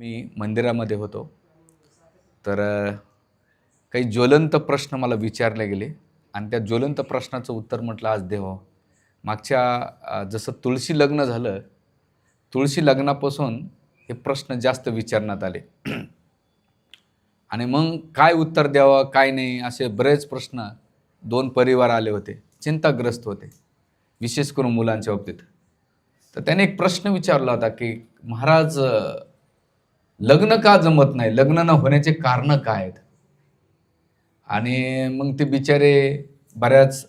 मी मंदिरामध्ये होतो. तर काही ज्वलंत प्रश्न मला विचारले गेले आणि त्या ज्वलंत प्रश्नाचं उत्तर म्हटलं आज देवा हो. मागच्या जसं तुळशी लग्न झालं तुळशी लग्नापासून हे प्रश्न जास्त विचारण्यात आले. आणि मग काय उत्तर द्यावं काय नाही असे बरेच प्रश्न दोन परिवार आले होते चिंताग्रस्त होते विशेष करून मुलांच्या बाबतीत. तर त्याने एक प्रश्न विचारला होता की महाराज लग्न का जमत नाही? लग्न न होण्याचे कारण काय आहेत? आणि मग ते बिचारे बऱ्याच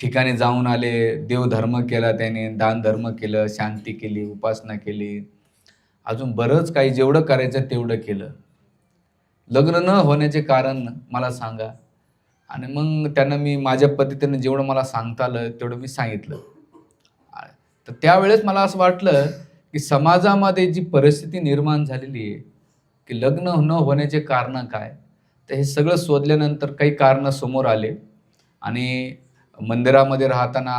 ठिकाणी जाऊन आले देवधर्म केला त्याने दान धर्म केलं शांती केली उपासना केली. अजून बरंच काही जेवढं करायचं तेवढं केलं. लग्न न होण्याचे कारण मला सांगा. आणि मग त्यांना मी माझ्या पद्धतीने जेवढं मला सांगता आलं तेवढं मी सांगितलं. तर त्यावेळेस मला असं वाटलं की समाजामध्ये जी परिस्थिती निर्माण झालेली आहे की लग्न न होण्याचे कारण काय तर हे सगळं शोधल्यानंतर काही कारणं समोर आले. आणि मंदिरामध्ये राहताना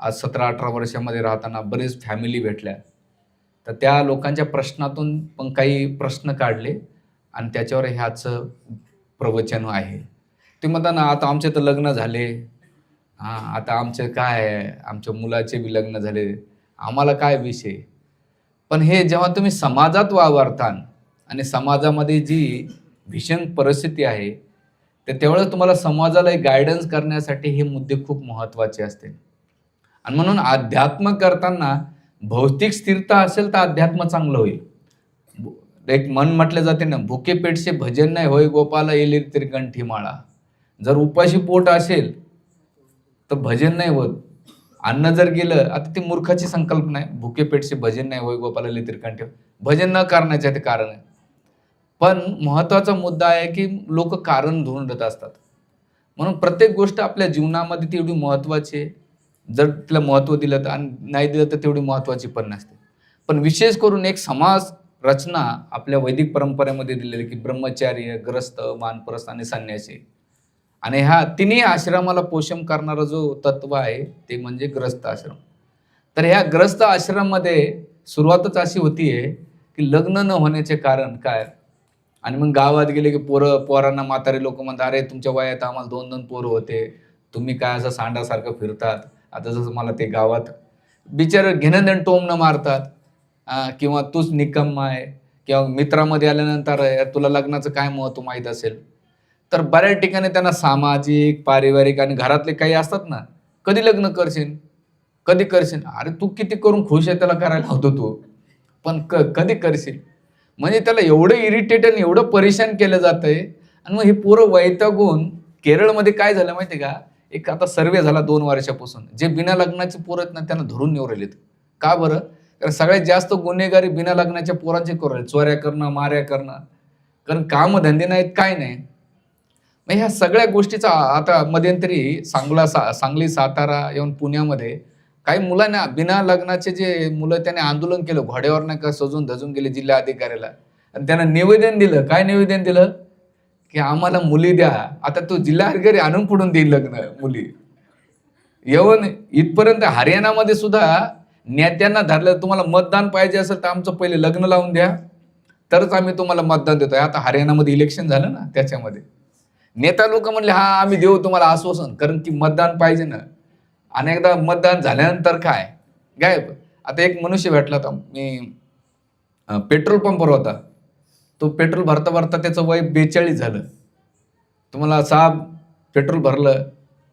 आज सतरा अठरा वर्षामध्ये राहताना बरेच फॅमिली भेटल्या. तर त्या लोकांच्या प्रश्नातून पण काही प्रश्न काढले आणि त्याच्यावर ह्याचं प्रवचन आहे. ते म्हणता ना आता आमचे तर लग्न झाले. हां आता आमचे काय आहे? आमच्या मुलाचे बी लग्न झाले. आम्हाला काय विषय? पण हे जेव्हा तुम्ही समाजात वावरतान आणि समाजामध्ये जी भीषण परिस्थिती आहे तर तेवढं तुम्हाला समाजाला एक गायडन्स करण्यासाठी हे मुद्दे खूप महत्त्वाचे असते. आणि म्हणून अध्यात्म करताना भौतिक स्थिरता असेल तर अध्यात्म चांगलं होईल. एक मन म्हटले जाते ना भुके पेटचे भजन नाही होय गोपाला येईल तरी गंठीमाळा जर उपाशी पोट असेल तर भजन नाही होत. अन्न जर गेलं आता ती मूर्खाची संकल्पना आहे भुके पेटचे भजन नाही होय गोपाला येईल भजन न करण्याचे ते कारण आहे. पण महत्त्वाचा मुद्दा आहे की लोक कारण धुंडत असतात. म्हणून प्रत्येक गोष्ट आपल्या जीवनामध्ये तेवढी महत्त्वाची आहे. जर तिला महत्त्व दिलं तर आणि नाही दिलं तर तेवढी महत्त्वाची पण नसते. पण विशेष करून एक समाज रचना आपल्या वैदिक परंपरेमध्ये दिलेली की ब्रह्मचार्य ग्रस्त मानप्रस्थ आणि संन्यासी. आणि ह्या तिन्ही आश्रमाला पोषण करणारा जो तत्व आहे ते म्हणजे ग्रस्त आश्रम. तर ह्या ग्रस्त आश्रममध्ये सुरुवातच अशी होतीये की लग्न न होण्याचे कारण काय? आणि मग गावात गेले की पोरं पोरांना म्हातारे लोक म्हणतात अरे तुमच्या वयात आम्हाला दोन दोन पोरं होते. तुम्ही काय असं सांडासारखं फिरतात? आता जसं मला ते गावात बिचार घेणं देणं टोमणं मारतात. किंवा तूच निकम्मा आहे. किंवा मित्रामध्ये आल्यानंतर तुला लग्नाचं काय महत्त्व माहीत असेल? तर बऱ्याच ठिकाणी त्यांना सामाजिक पारिवारिक आणि घरातले काही असतात ना कधी लग्न करशील? कधी करशील? अरे तू किती करून खुश आहे त्याला करायला होतो तू. पण क कधी करशील? म्हणजे त्याला एवढं इरिटेट आणि एवढं परेशान केलं जातंय. आणि मग हे पोरं वैतागून केरळमध्ये काय झालं माहिती का? एक आता सर्वे झाला दोन वर्षापासून. जे बिना लग्नाचे पोरं आहेत ना त्यांना धरून निवडलेत का बरं? कारण सगळ्यात जास्त गुन्हेगारी बिना लग्नाच्या पोरांचे करू चोऱ्या करणं माऱ्या करणं. कारण कामधंदे नाहीत काय नाही. मग ह्या सगळ्या गोष्टीचा आता मध्यंतरी सांगला सा सांगली सातारा येऊन पुण्यामध्ये काही मुलांना बिना लग्नाचे जे मुलं त्याने आंदोलन केलं घोड्यावर नाही का सजून धजून गेले जिल्हा अधिकाऱ्याला. आणि त्यांना निवेदन दिलं. काय निवेदन दिलं? की आम्हाला मुली द्या. आता तो जिल्हा अधिकारी आणून पुढून देईल लग्न मुली? येऊन इथपर्यंत हरियाणामध्ये सुद्धा नेत्यांना धरलं तुम्हाला मतदान पाहिजे असेल तर आमचं पहिले लग्न लावून द्या. तरच आम्ही तुम्हाला मतदान देतोय. आता हरियाणामध्ये इलेक्शन झालं ना त्याच्यामध्ये. नेता लोक म्हणले हा आम्ही देऊ तुम्हाला आश्वासन कारण की मतदान पाहिजे ना. अनेकदा मतदान झाल्यानंतर काय? गायब. आता एक मनुष्य भेटला होता मी पेट्रोल पंपवर होता. तो पेट्रोल भरता भरता त्याचं वय बेचाळीस झालं. तुम्हाला साहेब पेट्रोल भरलं.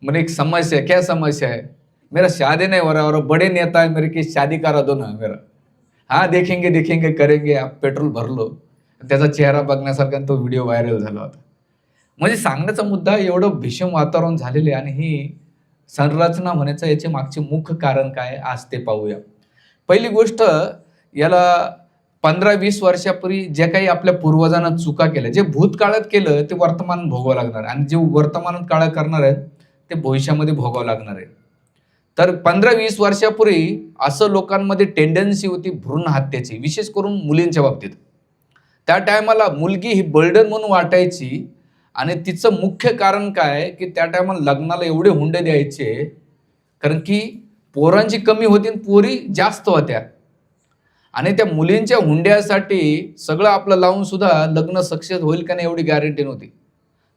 म्हणे एक समस्या क्या समस्या है मेरा शादी नहीं हो रहा और बड़े नेता है मेरे की शादी करा दो ना मेरा. हा देखेंगे देखेंगे करेंगे आप पेट्रोल भरलो त्याचा चेहरा बघण्यासारखा तो व्हिडिओ व्हायरल झाला होता. म्हणजे सांगण्याचा मुद्दा एवढं भीषण वातावरण झालेलं आहे आणि ही संरचना होण्याचं याचे मागचे मुख्य कारण काय आज ते पाहूया. पहिली गोष्ट याला पंधरा वीस वर्षापूर्वी जे काही आपल्या पूर्वजांना चुका केल्या जे भूतकाळात केलं ते वर्तमान भोगावं लागणार आहे. आणि जे वर्तमान काळात करणार आहेत ते भविष्यामध्ये भोगावं लागणार आहे. तर पंधरा वीस वर्षापूर्वी असं लोकांमध्ये टेंडन्सी होती भ्रूण हत्येची विशेष करून मुलींच्या बाबतीत. त्या टायमाला मुलगी ही बर्डन म्हणून वाटायची आणि तिचं मुख्य कारण काय की त्या टायमाला लग्नाला एवढे हुंडे द्यायचे कारण की पोरांची कमी होती पोरी जास्त होत्या. आणि त्या मुलींच्या हुंड्यासाठी सगळं आपलं लावून सुद्धा लग्न सक्सेस होईल का नाही एवढी गॅरंटी नव्हती.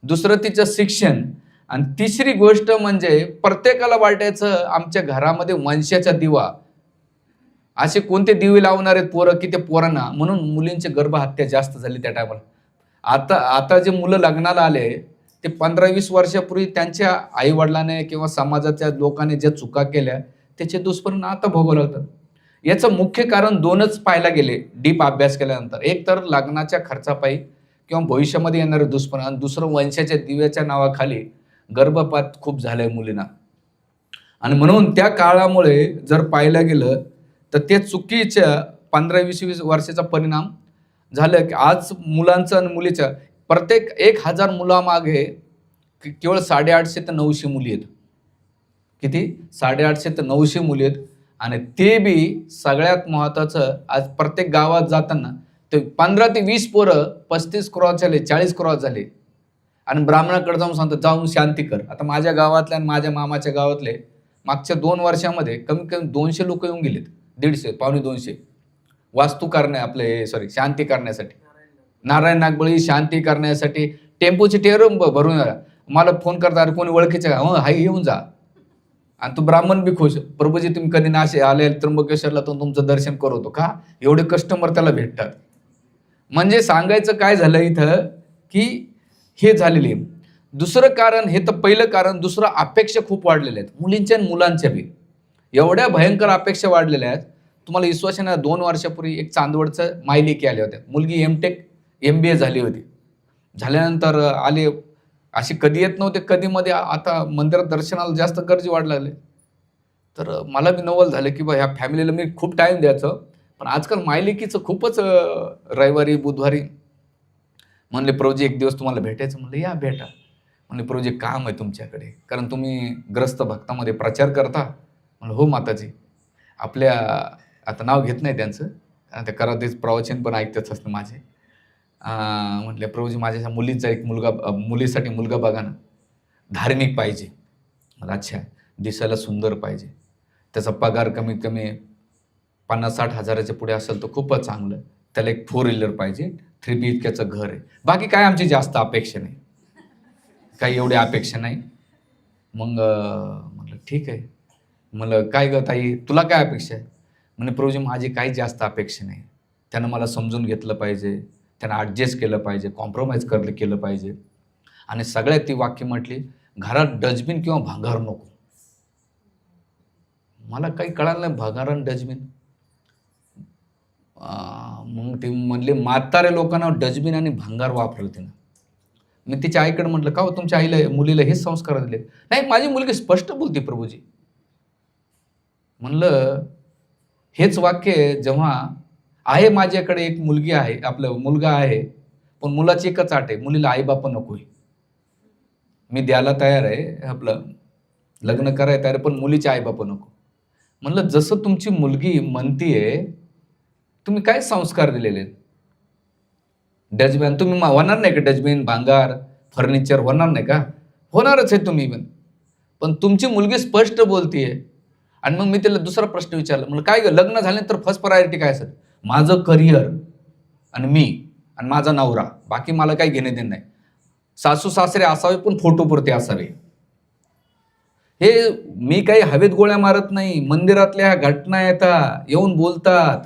दुसरं तिचं शिक्षण. आणि तिसरी गोष्ट म्हणजे प्रत्येकाला वाटायचं आमच्या घरामध्ये वंशाचा दिवा. असे कोणते दिवे लावणार आहेत पोरं की ते पोरांना म्हणून मुलींची गर्भहत्या जास्त झाली त्या टायमाला आता आता जे मुलं लग्नाला आले ते पंधरा वीस वर्षापूर्वी त्यांच्या आईवडिलाने किंवा समाजाच्या लोकांनी ज्या चुका केल्या त्याचे दुष्परिणाम आता भोगावं लागतात याचं मुख्य कारण दोनच पाहायला गेले डीप अभ्यास केल्यानंतर. एक तर लग्नाच्या खर्चापायी किंवा भविष्यामध्ये येणारे दुष्परिणाम आणि दुसरं वंशाच्या दिव्याच्या नावाखाली गर्भपात खूप झालंय मुलींना. आणि म्हणून त्या काळामुळे जर पाहायला गेलं तर ते चुकीच्या पंधरा वीस वीस वर्षाचा परिणाम झालं की आज मुलांचं आणि मुलीच्या प्रत्येक एक हजार मुलामागे केवळ साडेआठशे ते नऊशे मुली आहेत. किती? साडेआठशे ते नऊशे मुली आहेत. आणि ते बी सगळ्यात महत्त्वाचं आज प्रत्येक गावात जाताना ते पंधरा ते वीस पोरं पस्तीस क्रॉस झाले चाळीस क्रॉस झाले. आणि ब्राह्मणाकडे जाऊन सांगतात जाऊन शांती कर. आता माझ्या गावातल्या आणि माझ्या मामाच्या गावातले मागच्या दोन वर्षामध्ये कमीत कमी दोनशे लोक येऊन गेलेत. दीडशे पावणे दोनशे. वास्तू करण्या आपले सॉरी शांती करण्यासाठी. नारायण नागबळी शांती करण्यासाठी टेम्पोची टेर भरून मला फोन करता अरे कोणी ओळखीचे का हो हाय येऊन जा. आणि तो ब्राह्मण बी खुश. प्रभूजी तुम्ही कधी नाशे आले त्र्यंबकेश्वरला तर तुमचं दर्शन करवतो का? एवढे कस्टमर त्याला भेटतात. म्हणजे सांगायचं काय झालं इथं की हे झालेली. आहे. दुसरं कारण हे तर पहिलं कारण दुसरं अपेक्षा खूप वाढलेल्या आहेत. मुलींच्या आणि मुलांच्या बी. एवढ्या भयंकर अपेक्षा वाढलेल्या आहेत तुम्हाला विश्वास नाही दोन वर्षापूर्वी एक चांदवडचं मायलेकी आले होते. मुलगी M Tech M B A झाली होती. झाल्यानंतर आले. अशी कधी येत नव्हते कधी मध्ये आता मंदिरात दर्शनाला जास्त गर्दी वाढ लागले. तर मला बी नवल झालं की बा ह्या फॅमिलीला मी खूप टाईम द्यायचं. पण आजकाल मायलेकीचं खूपच रविवारी बुधवारी म्हणले प्रभूजी एक दिवस तुम्हाला भेटायचं. म्हणलं या भेटा. म्हणले प्रभूजी काम आहे तुमच्याकडे. कारण तुम्ही ग्रस्त भक्तामध्ये प्रचार करता. म्हणलं हो माताजी. आपल्या आता नाव घेत नाही त्यांचं. ते करा तेच प्रवचन पण ऐकतच असतं माझे. म्हटले प्रभूजी माझ्या मुलीचा एक मुलगा मुलीसाठी मुलगा बघा ना. धार्मिक पाहिजे. मला अच्छा दिसायला सुंदर पाहिजे. त्याचा पगार कमीत कमी पन्नास साठ हजाराच्या पुढे असेल तर खूपच चांगलं. त्याला एक फोर व्हीलर पाहिजे. थ्री बी इतक्याचं घर आहे. बाकी काय आमची जास्त अपेक्षा नाही. काही एवढी अपेक्षा नाही. मग म्हटलं ठीक आहे. म्हटलं काय ग ताई तुला काय अपेक्षा आहे? म्हणे प्रभूजी माझी काही जास्त अपेक्षा नाही. त्यानं मला समजून घेतलं पाहिजे. त्यानं ॲडजस्ट केलं पाहिजे कॉम्प्रोमाइज करलं केलं पाहिजे. आणि सगळ्यात ती वाक्य म्हटली घरात डस्टबिन किंवा भांगार नको. मला काही कळालं नाही भांगार आणि डस्टबिन. मग ते म्हणले म्हातारे लोकांना डस्टबिन आणि भांगार वापरलं तिनं. मी तिच्या आईकडे म्हटलं का हो तुमच्या आईला मुलीला हेच संस्कार दिले? नाही माझी मुलगी स्पष्ट बोलते प्रभूजी. म्हणलं हेच वाक्य जेव्हा आहे माझ्याकडे एक मुलगी आहे आपलं मुलगा आहे पण मुलाची एकच आट आहे मुलीला आईबाप नको आहे मी द्यायला तयार आहे आपलं लग्न करायला तयार आहे पण मुलीचे आईबाप नको. म्हणलं जसं तुमची मुलगी म्हणतीये तुम्ही काय संस्कार दिलेले आहेत? डस्टबिन तुम्ही होणार नाही का डस्टबिन भांगार फर्निचर होणार नाही का? होणारच आहे तुम्ही पण. पण तुमची मुलगी स्पष्ट बोलतीये आणि मग मी त्याला दुसरा प्रश्न विचारला. म्हणजे काय ग लग्न झाल्यानंतर फर्स्ट प्रायोरिटी काय असेल? माझं करिअर आणि मी आणि माझा नवरा. बाकी मला काही घेणे देणं नाही. सासू सासरे असावे पण फोटोपुरते असावे. हे मी काही हवेत गोळ्या मारत नाही. मंदिरातल्या घटना येतात. येऊन बोलतात.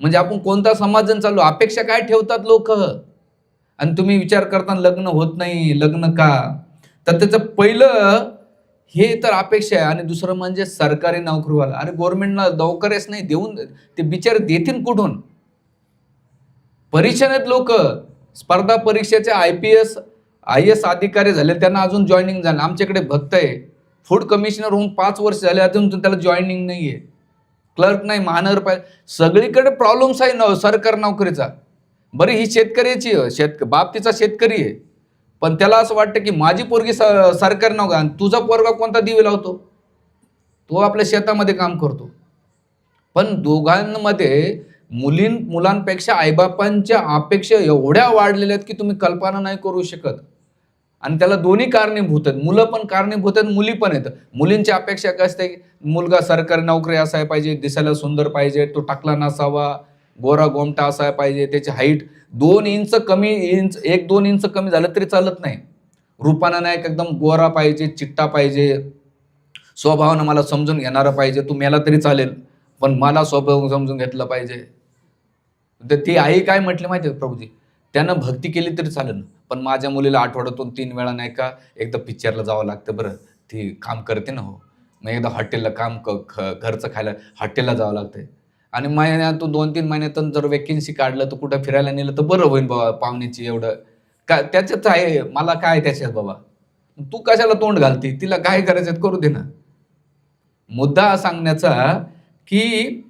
म्हणजे आपण कोणता समाजन चालू अपेक्षा काय ठेवतात लोक? आणि तुम्ही विचार करताना लग्न होत नाही. लग्न का? तर त्याचं पहिलं हे तर अपेक्षा आहे. आणि दुसरं म्हणजे सरकारी नोकरीवाला. अरे गव्हर्नमेंटला नोकऱ्याच नाही देऊन ते बिचारे देतील कुठून? परीक्षेत लोक स्पर्धा परीक्षेचे I P S I S अधिकारी झाले त्यांना अजून जॉईनिंग झालं. आमच्याकडे भक्त आहे. फूड कमिशनर होऊन पाच वर्ष झाले अजून त्याला जॉईनिंग नाही आहे क्लर्क नाही महानगरपालिका सगळीकडे प्रॉब्लेम्स आहे न सरकारी नोकरीचा. बरी ही शेतकऱ्याची आहे, शेत बाप तिचा शेतकरी आहे. पण त्याला असं वाटतं की माझी पोरगी स सरकारी नोकरी आणि तुझा पोरगा कोणता दिवे लावतो? तो आपल्या शेतामध्ये काम करतो. पण दोघांमध्ये मुलीं मुलांपेक्षा आईबापांच्या अपेक्षा एवढ्या वाढलेल्या आहेत की तुम्ही कल्पना नाही करू शकत. आणि त्याला दोन्ही कारणीभूत आहेत. मुलं पण कारणीभूत आहेत मुली पण आहेत. मुलींची अपेक्षा काय असते मुलगा सरकारी नोकरी असाय पाहिजे दिसायला सुंदर पाहिजे तो टाकला नसावा. गोरा गोमटा असा पाहिजे त्याची हाईट दोन इंच कमी इंच एक दोन इंच कमी झालं तरी चालत नाही. रूपानं नाही का एकदम गोरा पाहिजे चिट्टा पाहिजे. स्वभावानं मला समजून घेणारं पाहिजे तू मेला तरी चालेल पण मला स्वभाव समजून घेतलं पाहिजे. तर ती आई काय म्हटली माहिती आहे प्रभूजी? त्यानं भक्ती केली तरी चालेल पण माझ्या मुलीला आठवड्यातून तीन वेळा नाही का एकदा पिक्चरला जावं लागतं बरं. ती काम करते ना हो. मग एकदा हॉटेलला काम क ख- घरचं खायला हॉटेलला जावं लागतं आणि महिन्यातून दोन तीन महिन्यातून जर वेकेन्सी काढलं तर कुठं फिरायला नेलं तर बरं होईल बाबा पाहुण्याची एवढं. का त्याच्यात आहे मला काय त्याच्यात बाबा? तू कशाला तोंड घालते? तिला काय करायचं करू दे ना. मुद्दा सांगण्याचा की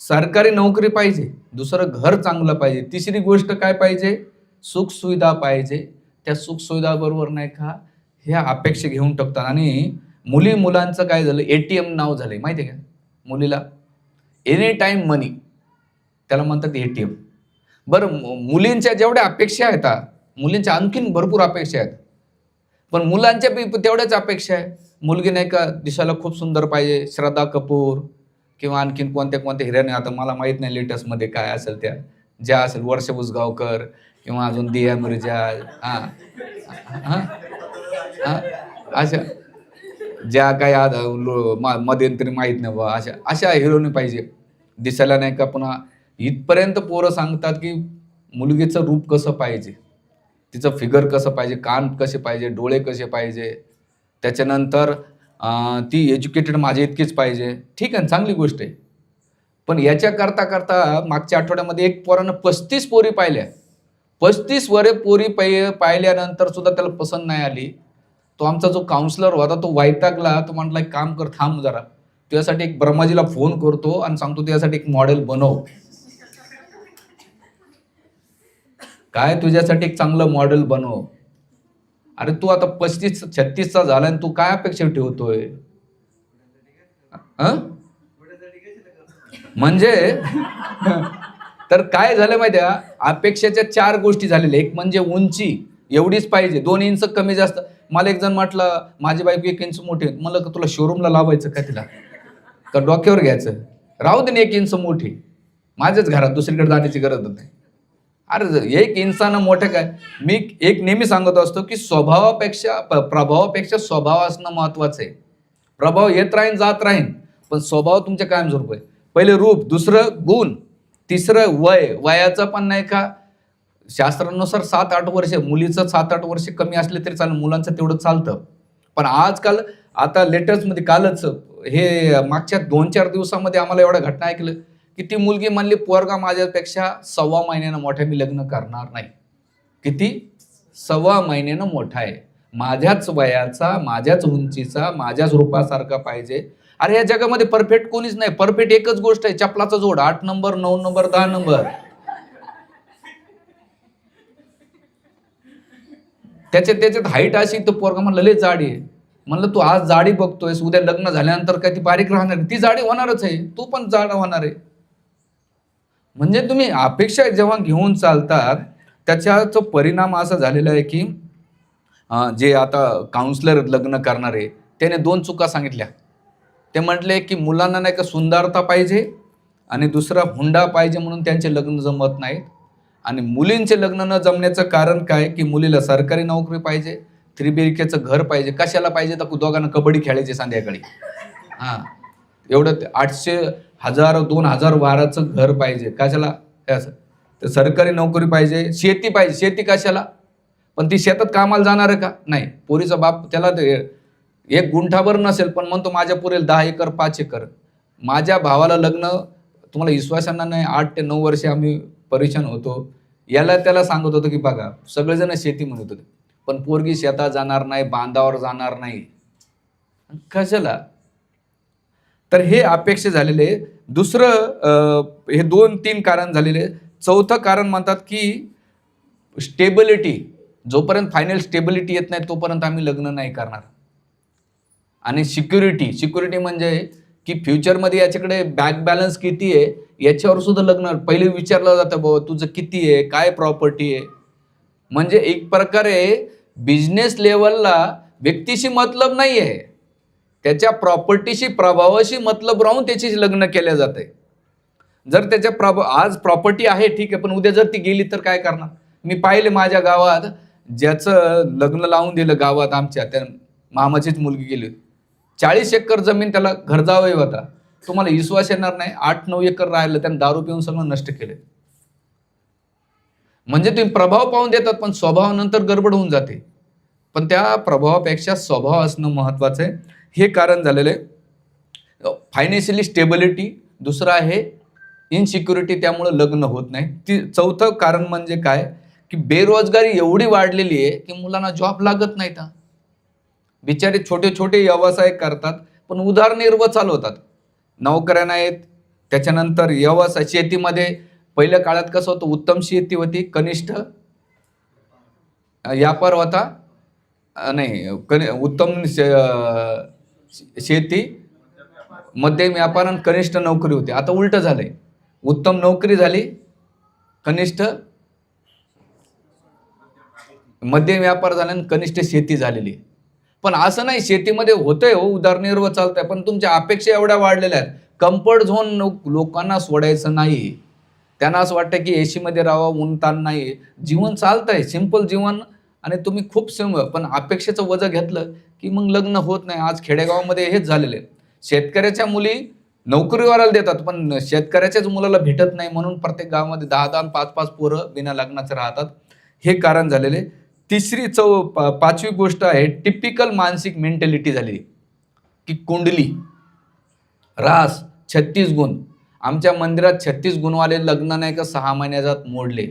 सरकारी नोकरी पाहिजे दुसरं घर चांगलं पाहिजे तिसरी गोष्ट काय पाहिजे? सुखसुविधा पाहिजे. त्या सुखसुविधाबरोबर नाही का ह्या अपेक्षा घेऊन टाकतात. आणि मुली मुलांचं काय झालं ए टी एम नाव झालं माहिती आहे का? मुलीला एनी टाईम मनी त्याला म्हणतात ए टी एम बरं मुलींच्या जेवढ्या अपेक्षा आहेत मुलींच्या आणखीन भरपूर अपेक्षा आहेत. पण मुलांच्या बी तेवढ्याच अपेक्षा आहे. मुलगी नाही का दिसायला खूप सुंदर पाहिजे श्रद्धा कपूर किंवा आणखीन कोणत्या कोणत्या हिऱ्याने आता मला माहीत नाही लेटेस्टमध्ये काय असेल त्या. ज्या असेल वर्ष उसगावकर किंवा अजून दिया मिर्जा हां हां हां अशा. ज्या काही आज लो- मध्यंतरी माहीत नाही बा अशा अशा हिरोनी पाहिजे. दिसायला नाही का पुन्हा इथपर्यंत पोरं सांगतात की मुलगीचं रूप कसं पाहिजे? तिचं फिगर कसं पाहिजे? कान कसे पाहिजे? डोळे कसे पाहिजे? त्याच्यानंतर ती एज्युकेटेड माझ्या इतकीच पाहिजे. ठीक आहे चांगली गोष्ट आहे. पण याच्या करता करता मागच्या आठवड्यामध्ये एक पोरानं पस्तीस पोरी पाहिल्या. पस्तीस वरे पोरी पाहि पाहिल्यानंतर सुद्धा त्याला पसंत नाही आली. तो आमचा जो काउन्सलर होता तो वैतागला. तो म्हटला एक काम कर थांब जरा. तुझ्यासाठी एक ब्रह्माजीला फोन करतो आणि सांगतो तुझ्यासाठी एक मॉडेल बनव. काय? तुझ्यासाठी एक चांगलं मॉडेल बनव. अरे तू आता पस्तीस छत्तीसचा झाला आणि तू काय अपेक्षा ठेवतोय? म्हणजे? तर काय झालं माहिती आहे अपेक्षेच्या चार गोष्टी झालेल्या एक म्हणजे उंची. एवढीच पाहिजे. दोन इंच कमी जास्त. मला एक जण म्हटलं माझी बायको एक इंच मोठी म्हणलं का तुला शोरूमला लावायचं का तिला? का डोक्यावर घ्यायचं? राहू दे ना एक इंच मोठी. माझ्याच घरात दुसरीकडे जाण्याची गरज नाही. अरे एक इंसान मोठं काय? मी एक नेहमी सांगत असतो की स्वभावापेक्षा प- प्रभावापेक्षा स्वभाव असणं महत्वाचं आहे. प्रभाव येत राहीन जात राहीन पण स्वभाव तुमच्या कायम स्वरूप आहे. पहिले रूप दुसरं गुण तिसरं वय. वयाचं पण नाही का? शास्त्रानुसार सात आठ वर्ष मुलीचं सात आठ वर्ष कमी असले तरी चालेल मुलांचं तेवढं चालतं. पण आजकाल आता लेटेस्टमध्ये कालच हे मागच्या दोन चार दिवसामध्ये आम्हाला एवढ्या घटना ऐकलं की ती मुलगी म्हणली पोरगा माझ्यापेक्षा सव्वा महिन्यानं मोठ्या मी लग्न करणार नाही. किती? सव्वा महिन्यानं मोठा आहे. माझ्याच वयाचा माझ्याच उंचीचा माझ्याच रूपासारखा पाहिजे. अरे या जगामध्ये परफेक्ट कोणीच नाही. परफेक्ट एकच गोष्ट आहे चपलाचा जोड. आठ नंबर नऊ नंबर दहा नंबर. त्याच्यात त्याच्यात हाईट अशी तर पोरगा म्हणलं लय जाडी आहे. म्हणलं तू आज जाडी बघतोयस उद्या लग्न झाल्यानंतर काय ती बारीक राहणार आहे? ती जाडी होणारच आहे तू पण जाड होणार आहे. म्हणजे तुम्ही अपेक्षा जेव्हा घेऊन चालतात त्याच्याचा परिणाम असा झालेला आहे की जे आता काउन्सिलर लग्न करणारे त्याने दोन चुका सांगितल्या. ते म्हटले की मुलांना नाही का सुंदरता पाहिजे आणि दुसरा हुंडा पाहिजे म्हणून त्यांचे लग्न जमत नाहीत. आणि मुलींचे लग्न न जमण्याचं कारण काय? की मुलीला सरकारी नोकरी पाहिजे त्रिबिरकेचं घर पाहिजे. कशाला पाहिजे? तर दोघांना कबड्डी खेळायची संध्याकाळी. हां. एवढं ते आठशे हजार दोन हजार वाराचं घर पाहिजे. कशाला? हे असं? तर सरकारी नोकरी पाहिजे शेती पाहिजे. शेती कशाला? पण ती शेतात कामाला जाणार आहे का? नाही. पोरीचा बाप त्याला ते एक गुंठाभर नसेल पण म्हणतो माझ्या पुरेल दहा एकर पाच एकर. माझ्या भावाला लग्न तुम्हाला विश्वासांना नाही आठ ते नऊ वर्षे आम्ही परेशान होतो. याला त्याला सांगत होतो की बघा सगळेजण शेती म्हणत होते. पण पोरगी शेतात जाणार नाही बांधावर जाणार नाही. कशाला? तर हे अपेक्षा झालेले. दुसरं हे दोन तीन कारण झालेले. चौथं कारण म्हणतात की स्टेबिलिटी जोपर्यंत फायनल स्टेबिलिटी येत नाही तोपर्यंत आम्ही लग्न नाही करणार. आणि सिक्युरिटी सिक्युरिटी म्हणजे की फ्युचरमध्ये याच्याकडे बँक बॅलन्स किती आहे याच्यावर सुद्धा लग्न पहिले विचारलं जातं बाबा तुझं किती आहे? काय प्रॉपर्टी आहे? म्हणजे एक प्रकारे बिझनेस लेवलला व्यक्तीशी मतलब नाही आहे त्याच्या प्रॉपर्टीशी प्रभावाशी मतलब राहून त्याची लग्न केल्या जाते जर त्याच्या प्रभ आज प्रॉपर्टी आहे ठीक आहे पण उद्या जर ती गेली तर काय करणार? मी पाहिले माझ्या गावात ज्याचं लग्न लावून दिलं गावात आमच्या त्या मामाचीच मुलगी गेली चाळीस एकर जमीन त्याला घर होता. तुम्हाला विश्वास येणार नाही. आठ नऊ एकर राहिलं त्यानं दारू पिऊन सगळं नष्ट केले. म्हणजे तुम्ही प्रभाव पाहून देतात पण स्वभावानंतर गडबड होऊन जाते. पण त्या प्रभावापेक्षा स्वभाव असणं महत्त्वाचं आहे. हे कारण झालेलं आहे. फायनान्शियली स्टेबिलिटी दुसरं आहे इनसिक्युरिटी त्यामुळं लग्न होत नाही. ती चौथं कारण म्हणजे काय? की बेरोजगारी एवढी वाढलेली आहे की मुलांना जॉब लागत नाही का बिचारे छोटे छोटे व्यवसाय करतात पण उदारनिर्वाह चालवतात. नोकऱ्या नाहीत त्याच्यानंतर व्यवसाय शेतीमध्ये पहिल्या काळात कसं होतं उत्तम शेती होती कनिष्ठ व्यापार होता नाही कनि उत्तम शेती मध्यम व्यापार आणि कनिष्ठ नोकरी होती. आता उलट झालंय. उत्तम नोकरी झाली कनिष्ठ मध्यम व्यापार झाला आणि कनिष्ठ शेती झालेली. पण असं नाही शेतीमध्ये होतंय हो उदारनिर्वाह चालतंय पण तुमच्या अपेक्षा एवढ्या वाढलेल्या आहेत. कम्फर्ट झोन लोकांना सोडायचं नाही. त्यांना असं वाटतं की एसीमध्ये राहावं ऊन ताण नाही. जीवन चालतंय सिंपल जीवन. आणि तुम्ही खूप सिम पण अपेक्षेचं वजन घेतलं की मग लग्न होत नाही. आज खेडेगावामध्ये हेच झालेले आहे. शेतकऱ्याच्या मुली नोकरीवाल्याला देतात पण शेतकऱ्याच्याच मुलाला भेटत नाही म्हणून प्रत्येक गावामध्ये दहा दहा आणि पाच पाच पोरं बिना लग्नाचं राहतात. हे कारण झालेले तिसरी चौ पा- पाचवी गोष्ट आहे टिपिकल मानसिक मेंटॅलिटी झालेली. की कुंडली रास छत्तीस गुण. आमच्या मंदिरात छत्तीस गुणवाले लग्न नाही का सहा महिन्यात मोडले.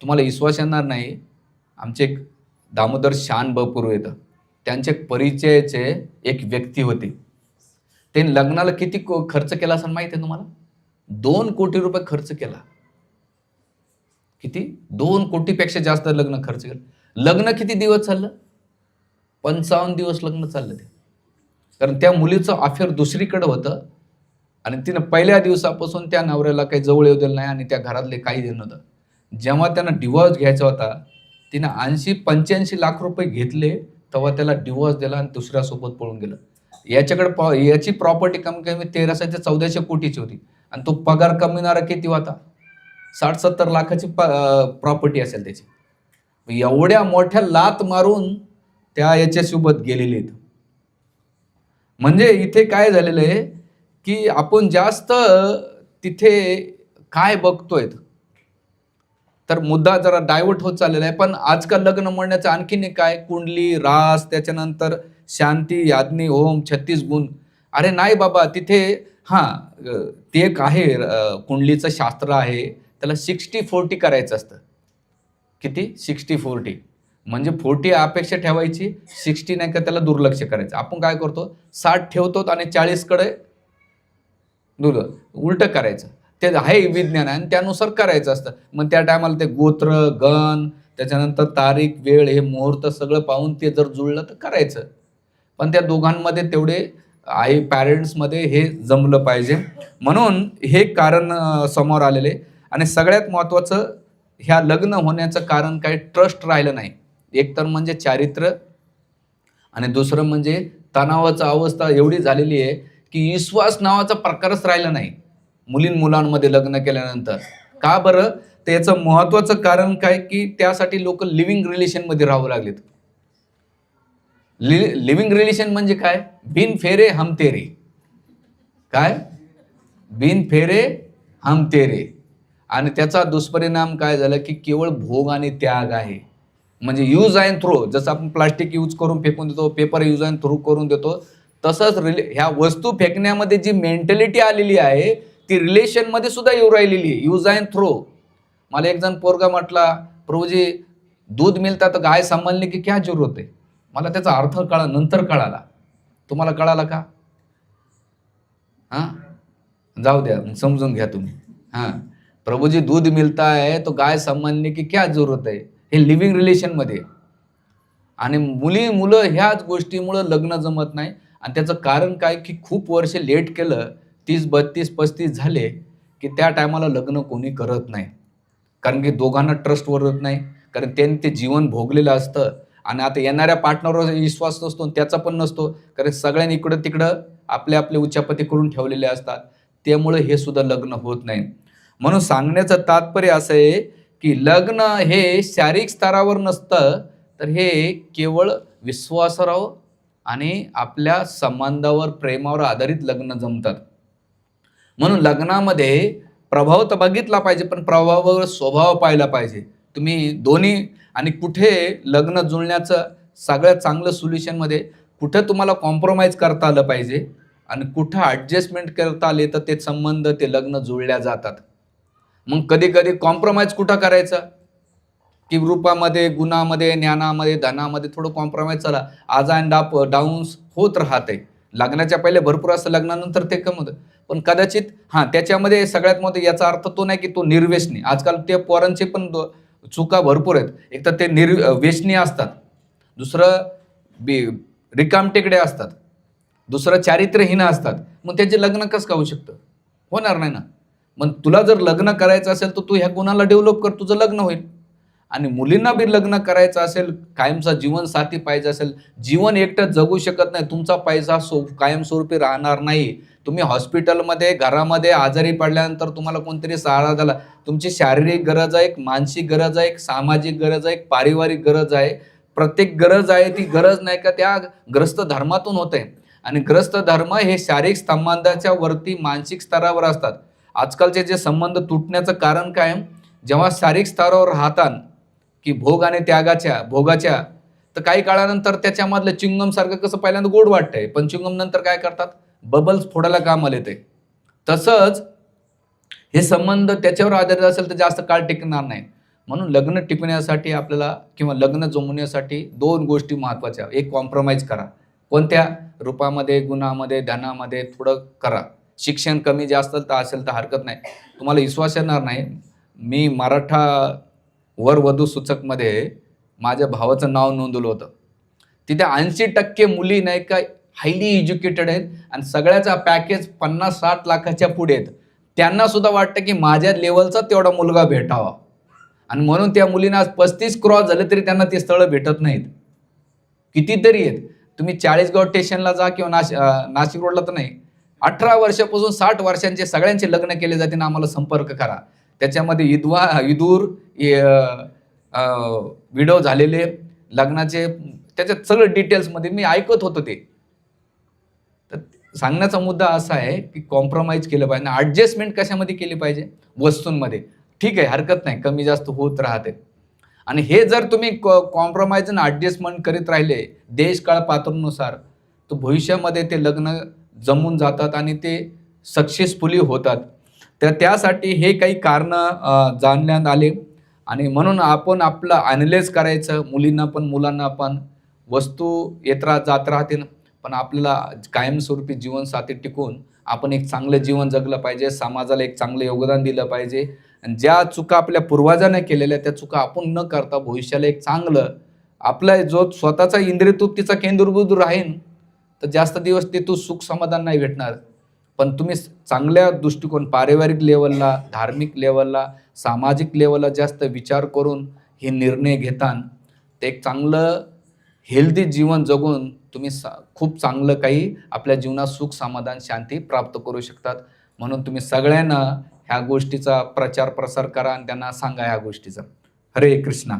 तुम्हाला विश्वास येणार नाही. आमचे एक दामोदर शान बपूर येतं त्यांचे परिचयाचे एक व्यक्ती होते. ते लग्नाला किती को- खर्च केला असं माहिती आहे तुम्हाला? दोन कोटी रुपये खर्च केला. किती? दोन कोटीपेक्षा जास्त लग्न खर्च केलं. लग्न किती दिवस चाललं? पंचावन्न दिवस लग्न चाललं ते. कारण त्या मुलीचं अफेअर दुसरीकडं होतं. आणि तिनं पहिल्या दिवसापासून त्या नवऱ्याला काही जवळ येऊ दिलं नाही आणि त्या घरातले काही देणं नव्हतं. जेव्हा त्यांना डिवॉर्स घ्यायचा होता तिनं ऐंशी पंच्याऐंशी लाख रुपये घेतले तेव्हा त्याला डिवॉर्स दिला आणि दुसऱ्यासोबत पळून गेलं. याच्याकडे पॉ याची प्रॉपर्टी कमी कमी तेराशे ते चौदाशे कोटीची होती. आणि तो पगार कमीणारा किती होता? साठ सत्तर लाखाची प प्रॉपर्टी असेल त्याची. एवढ्या मोठ्या लात मारून त्या याच्यासोबत गेलेले आहेत. म्हणजे इथे काय झालेलं आहे की आपण जास्त तिथे काय बघतोय? तर मुद्दा जरा डायव्हर्ट होत चाललेला आहे. पण आजकाल लग्न म्हणण्याचं आणखीन एक काय? कुंडली रास त्याच्यानंतर शांती याज्ञी ओम छत्तीस गुण अरे नाही बाबा तिथे हां ते एक आहे कुंडलीचं शास्त्र आहे. त्याला सिक्स्टी फोर्टी करायचं असतं. किती? Sixty forty. म्हणजे फोर्टी अपेक्षा ठेवायची सिक्स्टी नाही का त्याला दुर्लक्ष करायचं. आपण काय करतो? साठ ठेवतो आणि चाळीसकडे दुर्ल उलटं करायचं. ते आहे विज्ञान आहे आणि त्यानुसार करायचं असतं. मग त्या टायमाला ते गोत्र गण त्याच्यानंतर तारीख वेळ हे मुहूर्त सगळं पाहून ते जर जुळलं तर करायचं. पण त्या दोघांमध्ये तेवढे आई पॅरेंट्समध्ये हे जमलं पाहिजे. म्हणून हे कारण समोर आलेले. आणि सगळ्यात महत्त्वाचं ह्या लग्न होण्याचं कारण काय ट्रस्ट राहिलं नाही. एक तर म्हणजे चारित्र्य आणि दुसरं म्हणजे तणावाचा अवस्था एवढी झालेली आहे की विश्वास नावाचा प्रकारच राहिला नाही. मुलीं मुलांमध्ये लग्न केल्यानंतर. का बरं? त्याचं महत्वाचं महत्त्वाचं कारण काय की त्यासाठी लोक लिव्हिंग रिलेशनमध्ये राहू लागलेत. लि लिव्हिंग रिलेशन म्हणजे काय? बिन फेरे हम तेरे. काय? बिन फेरे हम तेरे. आणि त्याचा दुष्परिणाम काय झाला की केवळ भोग आणि त्याग आहे. म्हणजे यूज अँड थ्रो जसं आपण प्लास्टिक यूज करून फेकून देतो पेपर यूज अँड थ्रो करून देतो तसंच रिले ह्या वस्तू फेकण्यामध्ये जी मेंटॅलिटी आलेली आहे ती रिलेशनमध्ये सुद्धा येऊ राहिलेली आहे. यूज अँड थ्रो मला एक जण पोरगा म्हटला प्रभूजी दूध मिळता तर गाय सांभाळणे की क्या जरूरत आहे? मला त्याचा अर्थ कळा नंतर कळाला. तुम्हाला कळाला का? हां? जाऊ द्या मग समजून घ्या तुम्ही. हां? प्रभूजी दूध मिळता है तो गाय सांभाळणे की क्या जरूरत आहे? हे लिव्हिंग रिलेशनमध्ये आणि मुली मुलं ह्याच गोष्टीमुळं लग्न जमत नाही. आणि त्याचं कारण काय की खूप वर्ष लेट केलं तीस बत्तीस पस्तीस झाले की त्या टायमाला लग्न कोणी करत नाही. कारण की दोघांना ट्रस्ट वरत नाही. कारण त्यांनी ते जीवन भोगलेलं असतं. आणि आता येणाऱ्या पार्टनरवर विश्वास नसतो आणि त्याचा पण नसतो. कारण सगळ्यांनी इकडं तिकडं आपले आपले उच्चापती करून ठेवलेले असतात. त्यामुळे हे सुद्धा लग्न होत नाही. म्हणून सांगण्याचं तात्पर्य असं आहे की लग्न हे शारीरिक स्तरावर नसतं तर हे केवळ विश्वासावर आणि आपल्या संबंधावर प्रेमावर आधारित लग्न जमतात. म्हणून लग्नामध्ये प्रभाव तर बघितला पाहिजे पण प्रभावावर स्वभाव पाहिला पाहिजे. तुम्ही दोन्ही आणि कुठे लग्न जुळण्याचं सगळ्यात चांगलं सोल्युशनमध्ये कुठं तुम्हाला कॉम्प्रोमाइज करता आलं पाहिजे आणि कुठं ॲडजस्टमेंट करता आले तर ते संबंध ते लग्न जुळल्या जातात. मग कधी कधी कॉम्प्रोमाइज कुठं करायचं? की रूपामध्ये गुणामध्ये ज्ञानामध्ये धनामध्ये थोडं कॉम्प्रोमाइज चला. आज अँड अप डाऊन्स होत राहते. लग्नाच्या पहिले भरपूर असतं लग्नानंतर ते कम होतं. पण कदाचित हां त्याच्यामध्ये सगळ्यात मोठं याचा अर्थ तो नाही की तो निर्व्यसनी. आजकाल ते पोरांचे पण चुका भरपूर आहेत. एक तर ते निर् व्यसनी असतात. दुसरं बी रिकामटेकडे असतात. दुसरं चारित्र्यहीन असतात. मग त्याचे लग्न कसं का होऊ शकतं? होणार नाही ना. मग तुला जर लग्न करायचं असेल तर तू ह्या गुणाला डेव्हलप कर तुझं लग्न होईल. आणि मुलींना बी लग्न करायचं असेल कायमचा जीवनसाथी पाहिजे असेल जीवन एकटं जगू शकत नाही तुमचा पैसा सो कायमस्वरूपी राहणार नाही. तुम्ही हॉस्पिटलमध्ये घरामध्ये आजारी पडल्यानंतर तुम्हाला कोणतरी सहारा झाला. तुमची शारीरिक गरज आहे एक मानसिक गरज आहे एक सामाजिक गरज आहे एक पारिवारिक गरज आहे. प्रत्येक गरज आहे ती गरज नाही का त्या ग्रस्त धर्मातून होते. आणि ग्रस्त धर्म हे शारीरिक संबंधाच्या वरती मानसिक स्तरावर असतात. आजकालचे जे संबंध तुटण्याचं कारण काय जेव्हा शारीरिक स्तरावर राहतात की भोग आणि त्यागाच्या भोगाच्या तर काही काळानंतर त्याच्यामधलं चिंगम सारखं कसं पहिल्यांदा गोड वाटतंय. पण चिंगम नंतर काय करतात? बबल्स फोडायला कामाला येते. तसंच हे संबंध त्याच्यावर आधारित असेल तर जास्त काळ टिकणार नाही. म्हणून लग्न टिकण्यासाठी आपल्याला किंवा लग्न जमवण्यासाठी दोन गोष्टी महत्त्वाच्या. एक कॉम्प्रोमाइज करा. कोणत्या? रूपामध्ये गुणामध्ये धनामध्ये थोडं करा. शिक्षण कमी जास्त तर असेल तर हरकत नाही. तुम्हाला विश्वास येणार नाही. मी मराठा वरवधू सूचकमध्ये माझ्या भावाचं नाव नोंदवलं होतं. तिथे ऐंशी टक्के मुली नाही का हायली एज्युकेटेड आहेत आणि सगळ्याचा पॅकेज पन्नास साठ लाखाच्या पुढे आहेत. त्यांना सुद्धा वाटतं की माझ्या लेवलचा तेवढा मुलगा भेटावा. आणि म्हणून त्या मुलींना आज पस्तीस क्रॉस झाले तरी त्यांना ते स्थळं भेटत नाहीत. कितीतरी आहेत. तुम्ही चाळीसगाव स्टेशनला जा किंवा नाश नाशिक रोडला तर नाही. अठरा वर्षापासून साठ वर्षांचे सगळ्यांचे लग्न केले जाते ना आम्हाला संपर्क करा. त्याच्यामध्ये विधवा विदूर विडो झालेले लग्नाचे त्याच्यात सगळं डिटेल्समध्ये मी ऐकत होतो ते. तर सांगण्याचा मुद्दा असा आहे की कॉम्प्रोमाइज केलं पाहिजे. ॲडजस्टमेंट कशामध्ये केली पाहिजे? वस्तूंमध्ये. ठीक आहे हरकत नाही. कमी जास्त होत राहते. आणि हे जर तुम्ही कॉम्प्रोमाइज आणि ॲडजस्टमेंट करीत राहिले देश काळ पात्रानुसार तर भविष्यामध्ये ते लग्न जमून जातात आणि ते सक्सेसफुली होतात. तर त्यासाठी हे काही कारणं जाणण्यात आले. आणि म्हणून आपण आपलं अॅनालाइज करायचं. मुलींना पण मुलांना पण. वस्तू येत राहत जात राहतील. पण आपल्याला कायमस्वरूपी जीवनसाथी टिकून आपण एक चांगलं जीवन जगलं पाहिजे. समाजाला एक चांगलं योगदान दिलं पाहिजे. आणि ज्या चुका आपल्या पूर्वजांनी केलेल्या त्या चुका आपण न करता भविष्याला एक चांगलं आपला जो स्वतःचा इंद्रिय तृप्तीचा केंद्रबिंदू राहीन तर जास्त दिवस ते तू सुख समाधान नाही भेटणार. पण तुम्ही चांगल्या दृष्टिकोन पारिवारिक लेवलला धार्मिक लेवलला सामाजिक लेवलला जास्त विचार करून हे निर्णय घेतान ते एक चांगलं हेल्दी जीवन जगून तुम्ही सा खूप चांगलं काही आपल्या जीवनात सुख समाधान शांती प्राप्त करू शकतात. म्हणून तुम्ही सगळ्यांना ह्या गोष्टीचा प्रचार प्रसार करा आणि त्यांना सांगा ह्या गोष्टीचा. हरे कृष्णा.